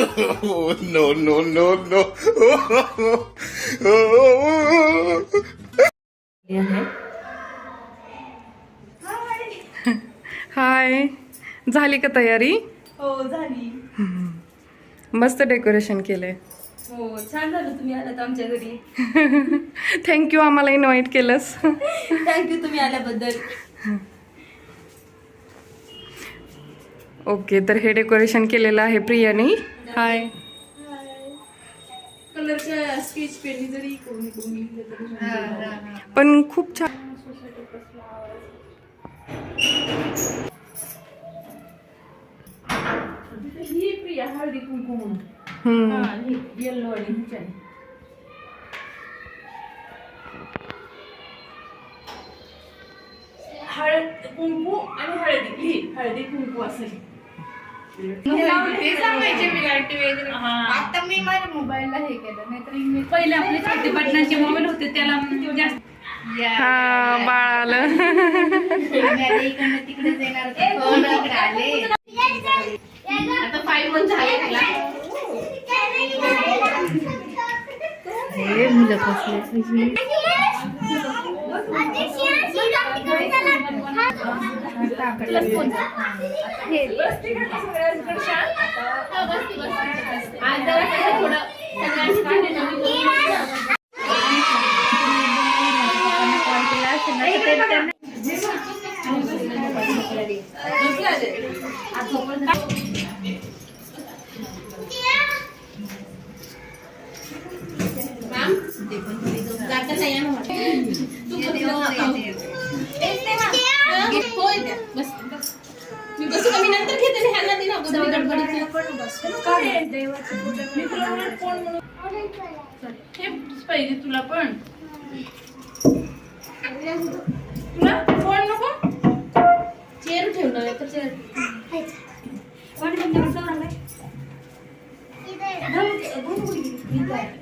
Oh, no, no, no, no. हाय झाली का तयारी? हो झाली. मस्त डेकोरेशन केलंय. हो छान झालं तुम्ही आलात आमच्या घरी. थँक्यू आम्हाला इन्व्हाइट केलंस. थँक्यू तुम्ही आल्याबद्दल. ओके तर हे डेकोरेशन केलेलं आहे प्रियाने. हाय कलरच्या स्केच पेननी जरी इकडून इकडून लिहिलं तरी. पण खूप छान ही प्रिया हळदी कुंकू म्हणून हम्म. हा ही येल्लो आणि हिची आहे. हळद कुंकू आणि हळदी ही हळदी कुंकू असेल आता मी माझ्या मोबाईलला हे केलं नाहीतर मी पहिले आपले छोटे बटनाचे मोबाईल होते त्याला जास्त हा बाळाला. आता इकडनं तिकडे येणार होते. फोन इकडे आले? आता फाईव्ह मंथ झाले तिला हे मुलं कसले? जाता नाही आहे ना वाटतं. तू बसू नका. होय द्या. बस, बस. मी बसू का मी नंतर घेते ना ह्यांना दे ना अगोदर मी गडबडीत मी तुला म्हणत कोण म्हणून हे पाहिजे तुला पण. तुला कोण नको? चेअर ठेवणार आहे तर चेअर?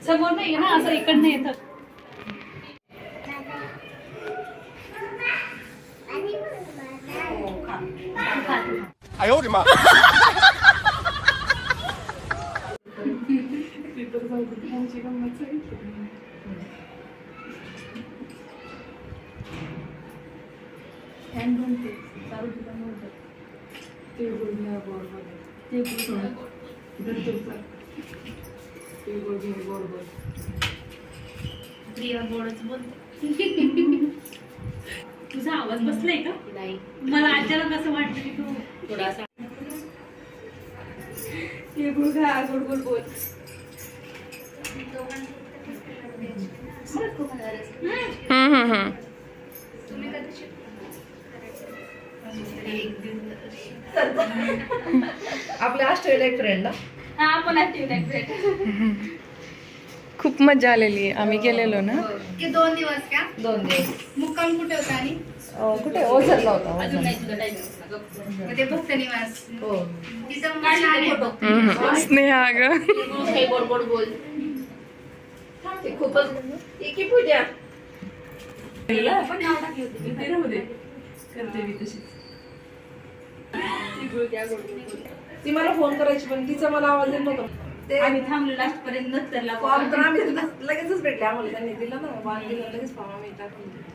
समोर नाही हा असं इकडनं येतं. तर जाऊ त्यांची गंमत ते तुझा आवाज बसलाय का नाही मला अचानक असं वाटलं की तू थोडासा ते गोड गोड बोल. आपल्या हा खूप मजा आलेली आम्ही गेलेलो ना. की दोन दिवस का? दोन दिवस. मुक्काम कुठे होता आणि? कुठे? ओझरला होता भक्त निवास. हो. स्नेहा ग बोल ते खूपच. एकी पूजा. मी ते करते मी तशीच. बोल. मला फोन करायची पण तिचा मला आवाज येत नव्हता. ते आम्ही थांबलो लास्ट पर्यंत नंतरला फॉर्म तर आम्ही लगेचच भेटले आम्हाला. त्यांनी दिलं ना. वाण दिलं लगेच फॉर्म आम्ही टाकून.